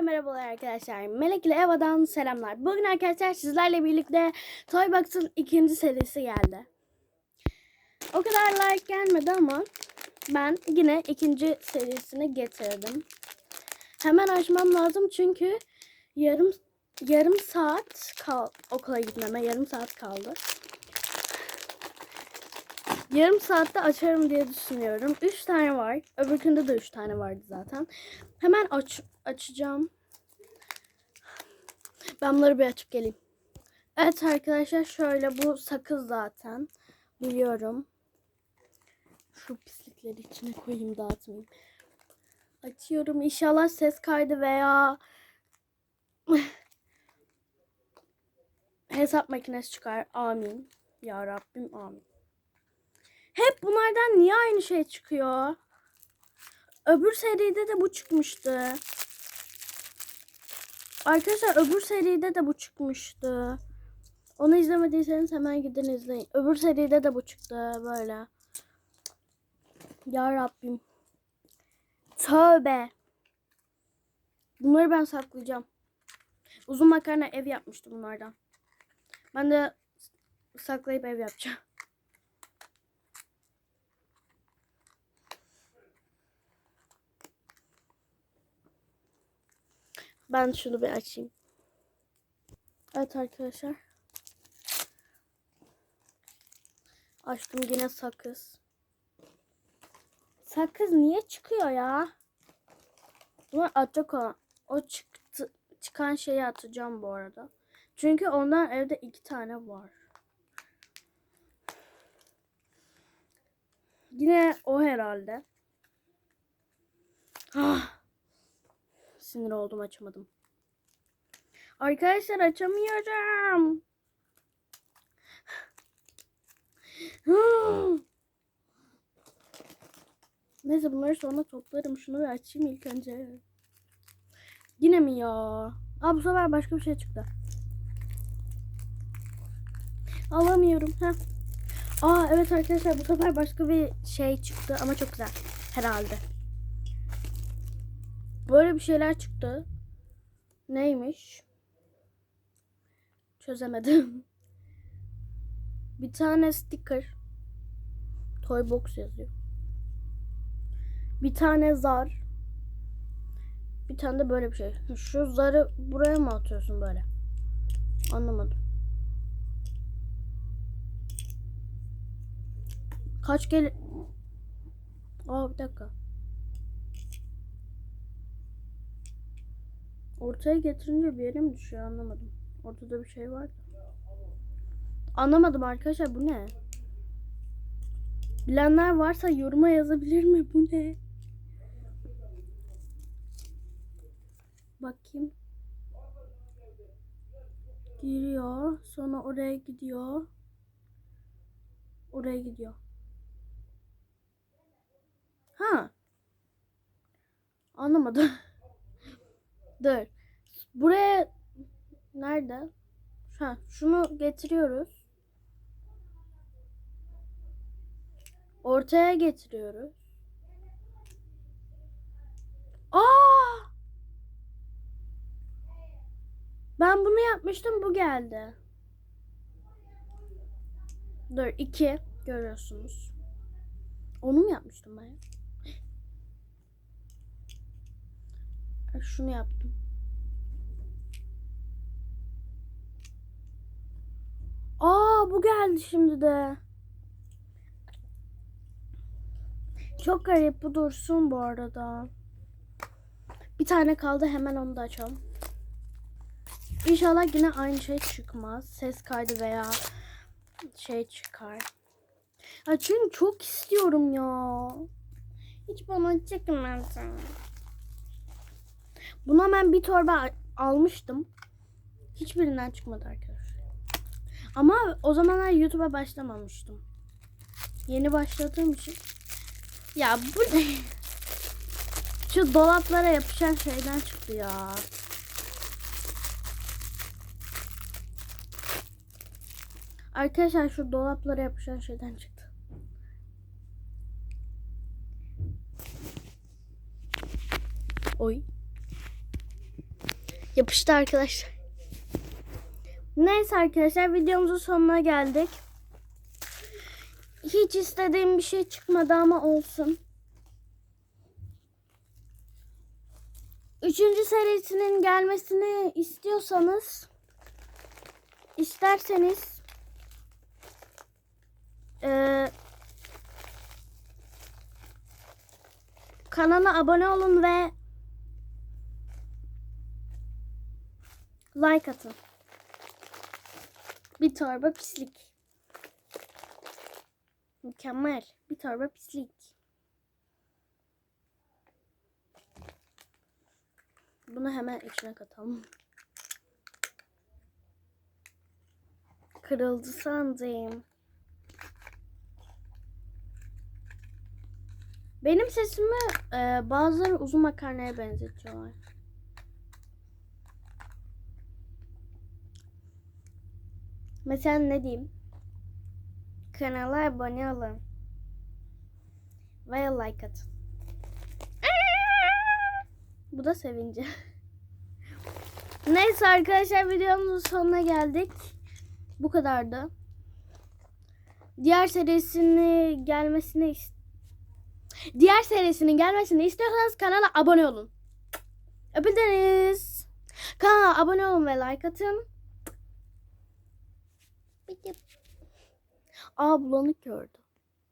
Herkese merhabalar arkadaşlar. Melek ile Eva'dan selamlar. Bugün arkadaşlar sizlerle birlikte Toybox'ın ikinci serisi geldi. O kadar like gelmedi ama ben yine ikinci serisini getirdim. Hemen açmam lazım çünkü yarım yarım saat kal okula gitmeme yarım saat kaldı. Yarım saatte açarım diye düşünüyorum. 3 tane var. Öbürkünde de 3 tane vardı zaten. Hemen aç açacağım. Ben bunları bir açıp geleyim. Evet arkadaşlar şöyle bu sakız zaten. Biliyorum. Şu pislikleri içine koyayım dağıtmayayım. Açıyorum. İnşallah ses kaydı veya hesap makinesi çıkar. Amin. Ya Rabbim amin. Hep bunlardan niye aynı şey çıkıyor? Öbür seride de bu çıkmıştı. Arkadaşlar öbür seride de bu çıkmıştı. Onu izlemediyseniz hemen gidin izleyin. Öbür seride de bu çıktı böyle. Ya Rabbim. Tövbe. Bunları ben saklayacağım. Uzun makarna ev yapmıştım bunlardan. Ben de saklayıp ev yapacağım. Ben şunu bir açayım. Evet arkadaşlar. Açtım yine sakız. Sakız niye çıkıyor ya? Bunu atacak olan. O çıktı, çıkan şeyi atacağım bu arada. Çünkü ondan evde iki tane var. Yine o herhalde. Sinir oldum açamadım. Arkadaşlar açamıyorum. Neyse bunları sonra toplarım. Şunu bir açayım ilk önce. Yine mi ya? Aa bu sefer başka bir şey çıktı. Alamıyorum. Heh. Aa evet arkadaşlar bu sefer başka bir şey çıktı ama çok güzel. Herhalde. Böyle bir şeyler çıktı. Neymiş? Çözemedim. Bir tane sticker. Toy box yazıyor. Bir tane zar. Bir tane de böyle bir şey. Şu zarı buraya mı atıyorsun böyle? Anlamadım. Kaç gel... Aa bir dakika. Ortaya getirince bir yere mi düşüyor anlamadım. Ortada bir şey var. Anlamadım arkadaşlar bu ne? Bilenler varsa yoruma yazabilir mi bu ne? Bakayım. Giriyor. Sonra oraya gidiyor. Oraya gidiyor. Ha. Anlamadım. Dur. Buraya nerede? Ha, şunu getiriyoruz. Ortaya getiriyoruz. Aa! Ben bunu yapmıştım bu geldi. Dur iki görüyorsunuz. Onu mu yapmıştım ben? Şunu yaptım. Aa bu geldi şimdi de. Çok garip bu dursun bu arada. Bir tane kaldı hemen onu da açalım. İnşallah yine aynı şey çıkmaz. Ses kaydı veya şey çıkar. Ya çünkü çok istiyorum ya. Hiç bana çıkmadı. Buna ben bir torba almıştım. Hiçbirinden çıkmadı arkadaşlar. Ama o zamanlar YouTube'a başlamamıştım. Yeni başladığım için. Ya bu ne? Şu dolaplara yapışan şeyden çıktı ya. Arkadaşlar şu dolaplara yapışan şeyden çıktı. Oy. Yapıştı arkadaşlar. Neyse arkadaşlar videomuzun sonuna geldik. Hiç istediğim bir şey çıkmadı ama olsun. Üçüncü serisinin gelmesini istiyorsanız isterseniz eee kanala abone olun ve like atın. Bir torba pislik. Mükemmel. Bir torba pislik. Bunu hemen içine katalım. Kırıldı sandım. Benim sesimi e, bazıları uzun makarnaya benzetiyorlar. Mesela ne diyeyim? Kanala abone olun. Ve like atın. Bu da sevince. Neyse arkadaşlar videomuzun sonuna geldik. Bu kadardı. Diğer serisini gelmesini Diğer serisinin gelmesini istiyorsanız kanala abone olun. Öpüldünüz. Kanala abone olun ve like atın. Aa bulanık gördüm.